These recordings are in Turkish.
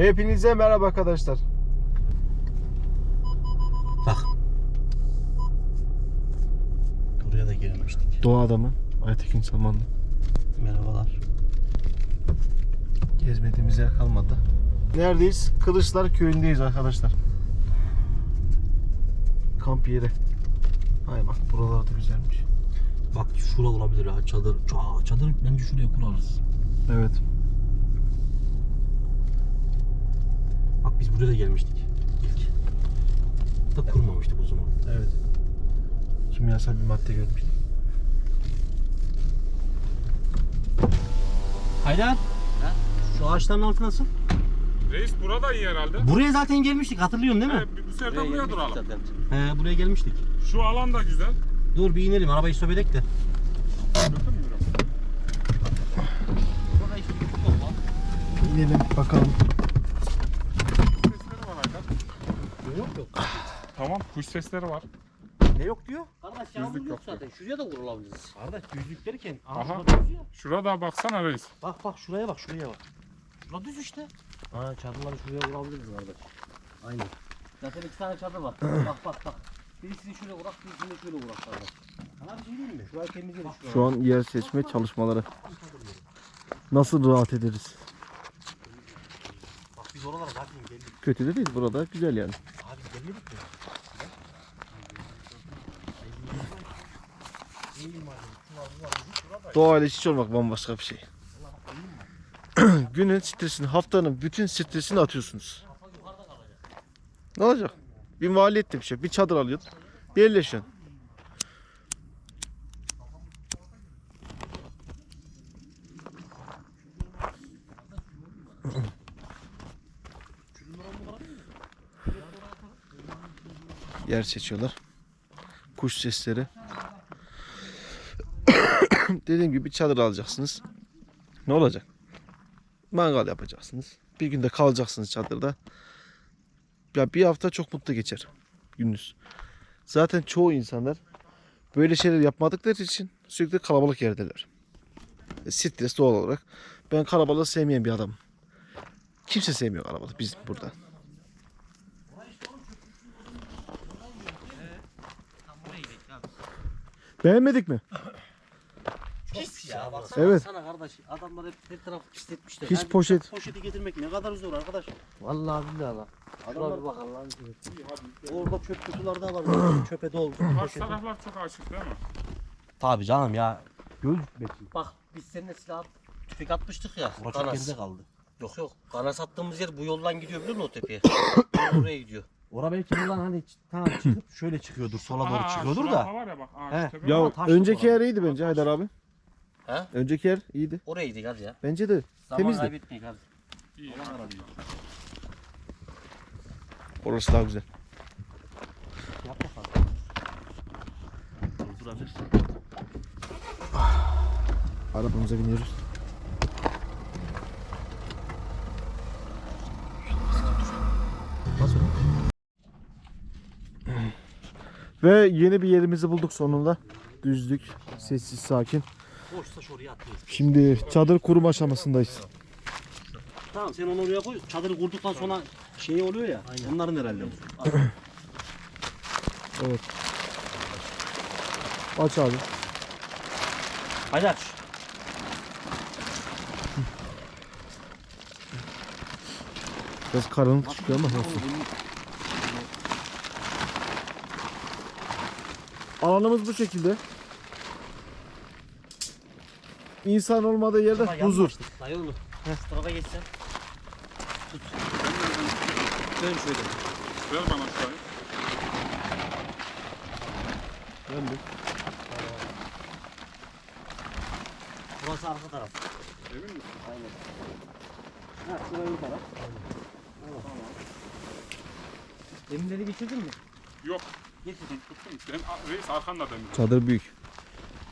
Hepinize merhaba arkadaşlar. Bak. Buraya da gelmiştik. Doğa adamı Aytekin Samanlı. Merhabalar. Gezmediğimiz yer kalmadı. Neredeyiz? Kılıçlar köyündeyiz arkadaşlar. Kamp yeri. Ay bak buralar da güzelmiş. Bak şura olabilir ha çadır. Aa, çadır bence şuraya kurarız. Evet. Bak biz buraya da gelmiştik ilk. Da kurmamıştık o zaman. Evet. Kimyasal bir madde görmüştüm. Haydar. Şu ağaçların altı nasıl? Reis burada iyi herhalde. Buraya zaten gelmiştik hatırlıyorsun değil mi? He, bu sefer de buraya duralım. He buraya gelmiştik. Şu alan da güzel. Dur bir inelim arabayı stop edek de. Var. İnelim bakalım. Sesleri var Haydar. Yok. Tamam kuş sesleri var. Ne yok diyor? Kardeş yağmur Düzlük yok yok diyor. zaten. Şuraya da vurulabiliriz. Kardeş düzlük derken Aha. aha. düz ya. Şurada baksana reis. Bak bak şuraya bak şuraya bak. Şura düz işte. Ha çadırları şuraya vurabiliriz kardeş. Aynen. Zaten iki tane çadır var. bak bak bak. Birisini şöyle vurak, birisini şöyle vurak kardeş. Sana bir şey diyeyim mi? Şurayı temizleyelim şurayı. Şu an yer seçme çalışmaları. Nasıl rahat ederiz? Bak biz oralara zaten geldik. Kötü de değil burada güzel yani. Abi gelmedik mi? Doğayla iç içe olmak bambaşka bir şey. Günün stresini, haftanın bütün stresini atıyorsunuz. Ne olacak? Bir maliyet de bir şey. Bir çadır alıyorsun. Yerleşiyorsun. Yer seçiyorlar. Kuş sesleri. Dediğim gibi çadır alacaksınız. Ne olacak? Mangal yapacaksınız. Bir günde kalacaksınız çadırda. Ya bir hafta çok mutlu geçer gününüz. Zaten çoğu insanlar böyle şeyler yapmadıkları için sürekli kalabalık yerdeler. E, Stres doğal olarak. Ben kalabalığı sevmeyen bir adamım. Kimse sevmiyor kalabalık biz burada. Beğenmedik mi? Pis ya bak Evet. sana kardeş adamlar hep her tarafı pisletmişler. Hiç Yani poşet- Poşeti getirmek ne kadar zor arkadaş. Vallahi billahi bak. Adamlar bak Allah'ın. Orada çöp kutuları da var. Çöpe doldu. Karşı taraflar çok açık değil mi? Tabi canım ya. Gözük bekliyor. Bak biz seninle silah tüfek atmıştık ya. Burası geride kaldı. Yok yok. Ganas attığımız yer bu yoldan gidiyor biliyor musun o tepeye? Oraya gidiyor. Ora belki buradan hani tamam çıkıp şöyle çıkıyordur. Sola doğru çıkıyordur da. var ya bak. Tepe Ya önceki bu yer iyiydi bence Haydar abi. He? Önceki yer iyiydi. Oraya gidik hadi ya. Bence de Zaman temizdi. kaybetmeyin hadi. İyi. Orası daha güzel. Yap bakalım. Durdurabilirsin. Arabamıza biniyoruz. Ve yeni bir yerimizi bulduk sonunda. Düzlük, sessiz, sakin. Boşsa şuraya atlayız. Şimdi çadır kurum aşamasındayız. Tamam sen onu oraya koy. Çadırı kurduktan sonra şey oluyor ya. Onların herhalde. Evet. Aç abi. Hadi aç. Biraz karanlık çıkıyor ama olsun. Alanımız bu şekilde. İnsan olmadığı yerde huzur. Dayı oğlum. Şu tarafa geçsen. Tut. Dön şöyle. Ver bana şurayı. Döndük. Burası arka taraf. Emin misin? Aynen. Ha şurayı bu taraf. Tamam. Eminleri geçirdin mi? Yok. Getirdim. Tuttum. Sen a- reis arkanda demir. Çadır büyük.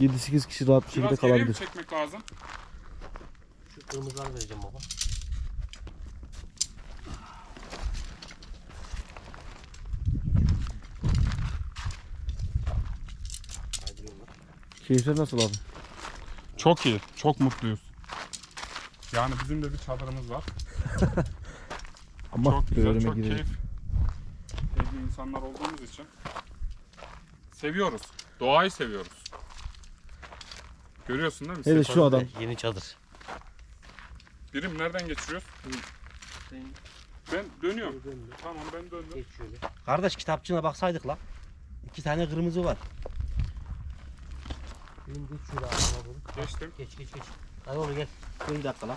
7-8 kişi rahat bir şekilde Biraz geriye mi kalabilir. çekmek lazım? Şu kırmızıları vereceğim baba. Keyifler nasıl abi? Çok iyi. Çok mutluyuz. Yani bizim de bir çadırımız var. Ama çok güzel, çok girelim. keyif. Evli insanlar olduğumuz için seviyoruz. Doğayı seviyoruz. Görüyorsun değil mi? Evet şu adam. Yeni çadır. Birim nereden geçiriyoruz? Ben dönüyorum. Tamam ben döndüm. Kardeş kitapçığına baksaydık la. İki tane kırmızı var. Benim geç. Geçtim. Geç geç geç. Hadi oğlum gel. Bir dakika la.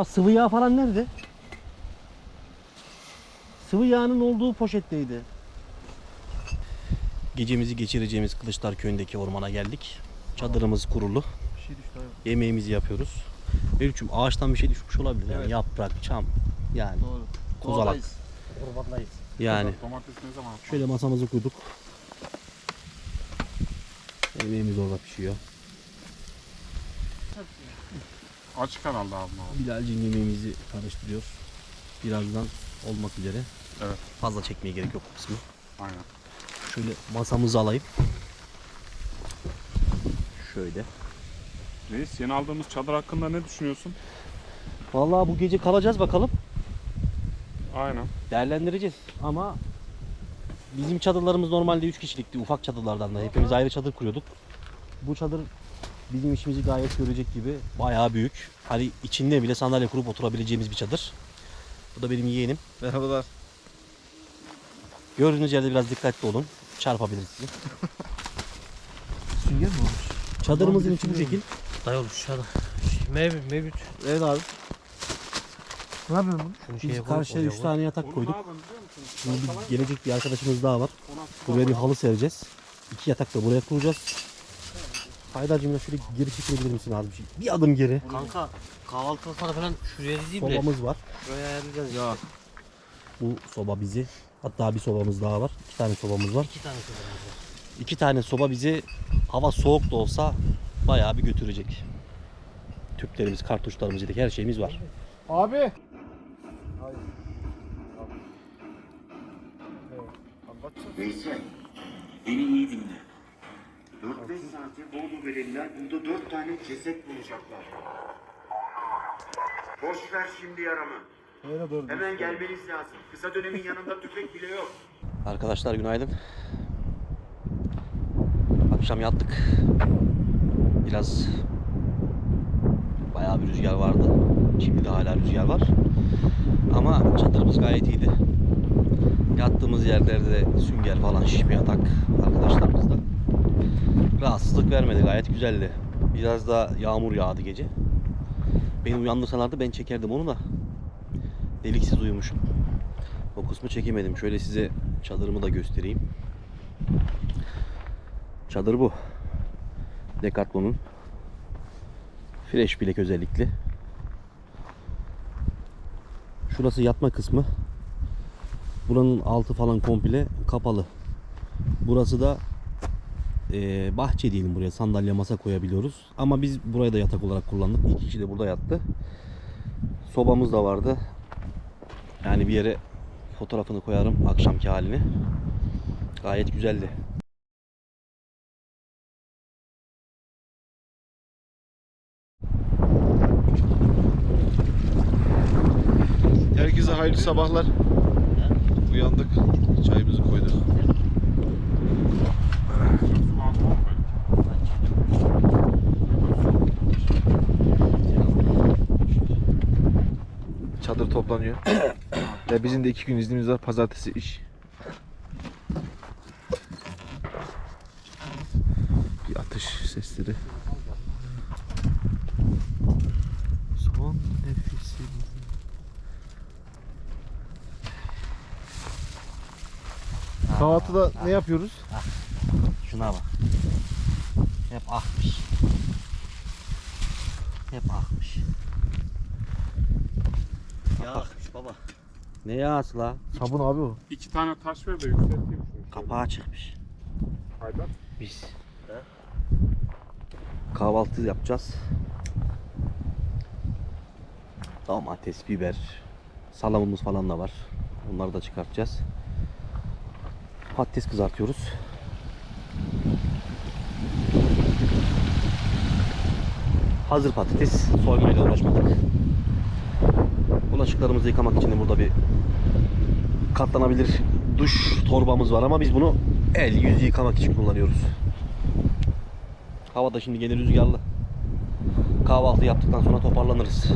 Ya sıvı yağ falan nerede? Sıvı yağının olduğu poşetteydi. Gecemizi geçireceğimiz Kılıçlar Köyü'ndeki ormana geldik. Çadırımız kurulu. Bir şey düştü abi. Yemeğimizi yapıyoruz. Mevlütçüm ağaçtan bir şey düşmüş olabilir. Yani Evet. yaprak, çam. Yani Doğru. kozalak. Doğadayız. Ormandayız. Yani Domates ne zaman şöyle masamızı koyduk. Yemeğimiz orada pişiyor. Açık herhalde abi. abi. Bilal'cim yemeğimizi karıştırıyor. Birazdan olmak üzere. Evet. Fazla çekmeye gerek yok bu kısmı. Aynen. Şöyle masamızı alayım. Şöyle. Reis yeni aldığımız çadır hakkında ne düşünüyorsun? Vallahi bu gece kalacağız bakalım. Aynen. Değerlendireceğiz ama bizim çadırlarımız normalde 3 kişilikti. Ufak çadırlardan da. Hepimiz ayrı çadır kuruyorduk. Bu çadır bizim işimizi gayet görecek gibi. Bayağı büyük. Hani içinde bile sandalye kurup oturabileceğimiz bir çadır. Bu da benim yeğenim. Merhabalar. Gördüğünüz yerde biraz dikkatli olun. Çarpabilir sizi. Sünger mi olmuş? Çadırımızın içi bu şekil. Dayı oğlum şurada. Mevlüt mevlüt. Evet abi. Ne yapıyorsun bunu? Şunu Biz şeye koy, karşıya oraya 3 koy. tane yatak Onu koyduk. Şimdi bir gelecek bir arkadaşımız daha var. Buraya bir halı sereceğiz. İki yatak da buraya kuracağız. Haydar'cığım ya şöyle geri çekilebilir misin az bir şey? Bir adım geri. Kanka kahvaltılıkları falan şuraya dizeyim de. Sobamız var. Şuraya ayarlayacağız. Ya. Bu soba bizi. Hatta bir sobamız daha var. İki tane sobamız var. İki tane sobamız var. İki tane soba bizi hava soğuk da olsa bayağı bir götürecek. Tüplerimiz, kartuşlarımız, yedek her şeyimiz var. Abi. Veysel, beni iyi dinle. 4-5 saate Bolu verirler, burada 4 tane ceset bulacaklar. Boş ver şimdi yaramı. Öyle doğru. Hemen gelmeniz lazım. Kısa dönemin yanında tüfek bile yok. Arkadaşlar günaydın. Akşam yattık. Biraz bayağı bir rüzgar vardı. Şimdi de hala rüzgar var. Ama çadırımız gayet iyiydi. Yattığımız yerlerde de sünger falan şişme yatak arkadaşlarımızda. Rahatsızlık vermedi gayet güzeldi. Biraz da yağmur yağdı gece. Beni uyandırsalardı ben çekerdim onu da. Deliksiz uyumuşum. O kısmı çekemedim. Şöyle size çadırımı da göstereyim. Çadır bu. Decathlon'un. Fresh bilek özellikli. Şurası yatma kısmı. Buranın altı falan komple kapalı. Burası da eee, bahçe diyelim buraya sandalye masa koyabiliyoruz. Ama biz burayı da yatak olarak kullandık. İki kişi de burada yattı. Sobamız da vardı. Yani bir yere fotoğrafını koyarım akşamki halini. Gayet güzeldi. hayırlı sabahlar. Uyandık. Çayımızı koyduk. Çadır toplanıyor. Ve bizim de iki gün iznimiz var. Pazartesi iş. Bir atış sesleri. Son nefesim. Kahvaltıda ne yapıyoruz? Şuna bak. Hep akmış. Hep akmış. Yağ akmış baba. Ne yağısı la? Sabun abi o. İki tane taş ver de yükselteyim şunu. Kapağı çıkmış. Haydar. Biz. Kahvaltı yapacağız. Domates, biber, salamımız falan da var. Onları da çıkartacağız. Patates kızartıyoruz. Hazır patates. Soymayla uğraşmadık. Bulaşıklarımızı yıkamak için de burada bir katlanabilir duş torbamız var ama biz bunu el yüz yıkamak için kullanıyoruz. Hava da şimdi gene rüzgarlı. Kahvaltı yaptıktan sonra toparlanırız.